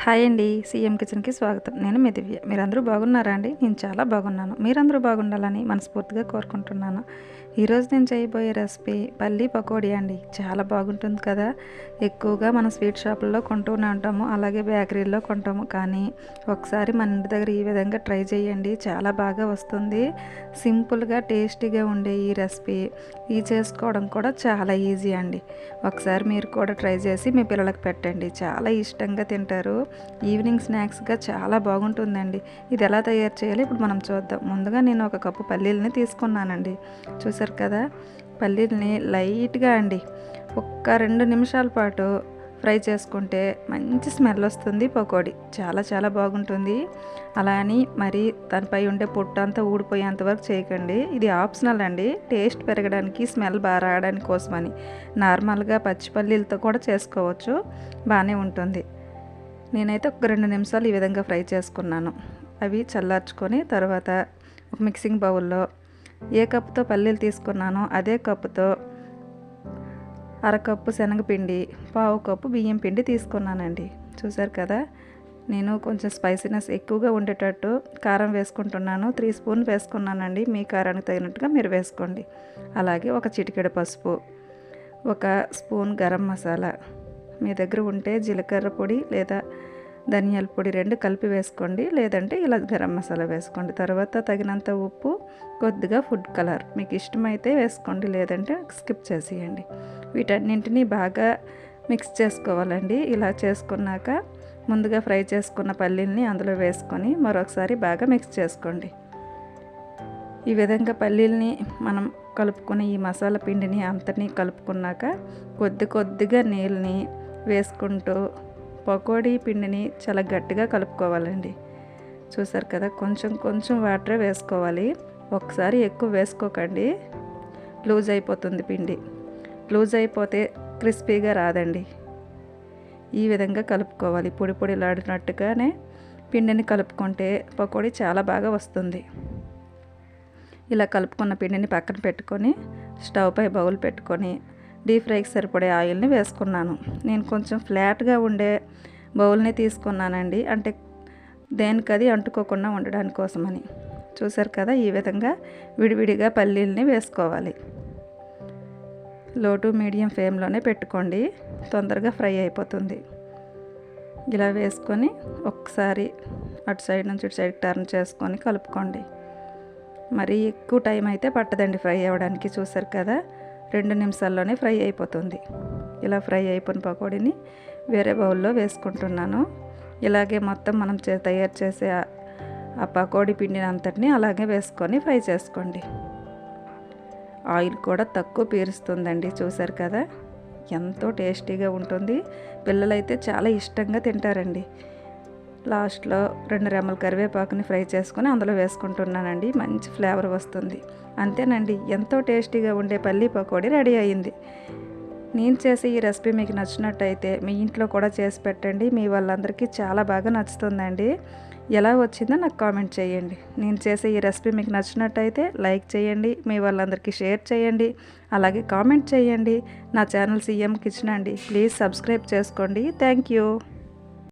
Hi అండి CM కిచెన్కి స్వాగతం. నేను మీ దివ్య. మీరందరూ బాగున్నారా అండి? నేను చాలా బాగున్నాను. మీరందరూ బాగుండాలని మనస్ఫూర్తిగా కోరుకుంటున్నాను. ఈరోజు నేను చేయబోయే రెసిపీ పల్లి పకోడీ అండి. చాలా బాగుంటుంది కదా? ఎక్కువగా మనం స్వీట్ షాపుల్లో కొంటూనే ఉంటాము అలాగే బేకరీల్లో కొంటాము. కానీ ఒకసారి మన ఇంటి దగ్గర ఈ విధంగా ట్రై చేయండి. చాలా బాగా వస్తుంది. సింపుల్గా టేస్టీగా ఉండే ఈ రెసిపీ ఈ చేసుకోవడం కూడా చాలా ఈజీ అండి. ఒకసారి మీరు కూడా ట్రై చేసి మీ పిల్లలకు పెట్టండి. చాలా ఇష్టంగా తింటారు. ఈవినింగ్ స్నాక్స్గా చాలా బాగుంటుందండి. ఇది ఎలా తయారు చేయాలి ఇప్పుడు మనం చూద్దాం. ముందుగా నేను ఒక కప్పు పల్లీలని తీసుకున్నానండి. చూసారు కదా? పల్లీలని లైట్గా అండి. ఒక్క రెండు నిమిషాల పాటు ఫ్రై చేసుకుంటే మంచి స్మెల్ వస్తుంది పకోడీ. చాలా చాలా బాగుంటుంది. అలా అని మరి దానిపై ఉండే పొట్టు అంతా ఊడిపోయేంత వరకు చేయకండి. ఇది ఆప్షనల్ అండి. టేస్ట్ పెరగడానికి స్మెల్ బాగా రావడానికి కోసమని. నార్మల్గా పచ్చిపల్లీలతో కూడా చేసుకోవచ్చు. బాగానే ఉంటుంది. నేనైతే ఒక రెండు నిమిషాలు ఈ విధంగా ఫ్రై చేసుకున్నాను. అవి చల్లార్చుకొని తర్వాత ఒక మిక్సింగ్ బౌల్లో ఏ కప్పుతో పల్లీలు తీసుకున్నానో అదే కప్పుతో అరకప్పు శనగపిండి పావు కప్పు బియ్యం పిండి తీసుకున్నానండి. చూసారు కదా నేను కొంచెం స్పైసీనెస్ ఎక్కువగా ఉండేటట్టు కారం వేసుకుంటున్నాను. త్రీ స్పూన్ వేసుకున్నానండి. మీ కారానికి తగినట్టుగా మీరు వేసుకోండి. అలాగే ఒక చిటికెడు పసుపు ఒక స్పూన్ గరం మసాలా మీ దగ్గర ఉంటే జీలకర్ర పొడి లేదా ధనియాల పొడి రెండు కలిపి వేసుకోండి. లేదంటే ఇలా గరం మసాలా వేసుకోండి. తర్వాత తగినంత ఉప్పు కొద్దిగా ఫుడ్ కలర్. మీకు ఇష్టమైతే వేసుకోండి. లేదంటే స్కిప్ చేసేయండి. వీటన్నింటినీ బాగా మిక్స్ చేసుకోవాలండి. ఇలా చేసుకున్నాక ముందుగా ఫ్రై చేసుకున్న పల్లీల్ని అందులో వేసుకొని మరొకసారి బాగా మిక్స్ చేసుకోండి. ఈ విధంగా పల్లీల్ని మనం కలుపుకుని ఈ మసాలా పిండిని అంతని కలుపుకున్నాక కొద్ది కొద్దిగా నీళ్ళని వేసుకుంటూ పకోడీ పిండిని చాలా గట్టిగా కలుపుకోవాలండి. చూసారు కదా కొంచెం కొంచెం వాటరే వేసుకోవాలి. ఒకసారి ఎక్కువ వేసుకోకండి. లూజ్ అయిపోతుంది పిండి. లూజ్ అయిపోతే క్రిస్పీగా రాదండి. ఈ విధంగా కలుపుకోవాలి. పొడి పొడిలాడినట్టుగానే పిండిని కలుపుకుంటే పకోడీ చాలా బాగా వస్తుంది. ఇలా కలుపుకున్న పిండిని పక్కన పెట్టుకొని స్టవ్ పై బౌల్ పెట్టుకొని డీప్ ఫ్రైకి సరిపడే ఆయిల్ని వేసుకున్నాను. నేను కొంచెం ఫ్లాట్గా ఉండే బౌల్ని తీసుకున్నానండి. అంటే దేనికది అంటుకోకుండా ఉండడానికి కోసమని. చూసారు కదా ఈ విధంగా విడివిడిగా పల్లీల్ని వేసుకోవాలి. లో టు మీడియం ఫ్లేమ్లోనే పెట్టుకోండి. తొందరగా ఫ్రై అయిపోతుంది. ఇలా వేసుకొని ఒకసారి అటు సైడ్ నుంచి ఇటు సైడ్ టర్న్ చేసుకొని కలుపుకోండి. మరి ఎక్కువ టైం అయితే పట్టదండి ఫ్రై అవ్వడానికి. చూసారు కదా రెండు నిమిషాల్లోనే ఫ్రై అయిపోతుంది. ఇలా ఫ్రై అయిపోయిన పకోడీని వేరే బౌల్లో వేసుకుంటున్నాను. ఇలాగే మొత్తం మనం చే తయారు చేసే ఆ పకోడీ పిండిని అంతటిని అలాగే వేసుకొని ఫ్రై చేసుకోండి. ఆయిల్ కూడా తక్కువ పీరుస్తుందండి చూసారు కదా? ఎంతో టేస్టీగా ఉంటుంది. పిల్లలైతే చాలా ఇష్టంగా తింటారండి. లాస్ట్లో రెండు రెమ్మల కరివేపాకుని ఫ్రై చేసుకొని అందులో వేసుకుంటున్నానండి. మంచి ఫ్లేవర్ వస్తుంది. అంతేనండి ఎంతో టేస్టీగా ఉండే పల్లీ పకోడీ రెడీ అయ్యింది. నేను చేసే ఈ రెసిపీ మీకు నచ్చినట్టయితే మీ ఇంట్లో కూడా చేసి పెట్టండి. మీ వాళ్ళందరికీ చాలా బాగా నచ్చుతుందండి. ఎలా వచ్చిందో నాకు కామెంట్ చేయండి. నేను చేసే ఈ రెసిపీ మీకు నచ్చినట్టయితే లైక్ చేయండి మీ వాళ్ళందరికీ షేర్ చేయండి అలాగే కామెంట్ చేయండి. నా ఛానల్ సీఎం కిచెన్ అండి. ప్లీజ్ సబ్స్క్రైబ్ చేసుకోండి. Thank you.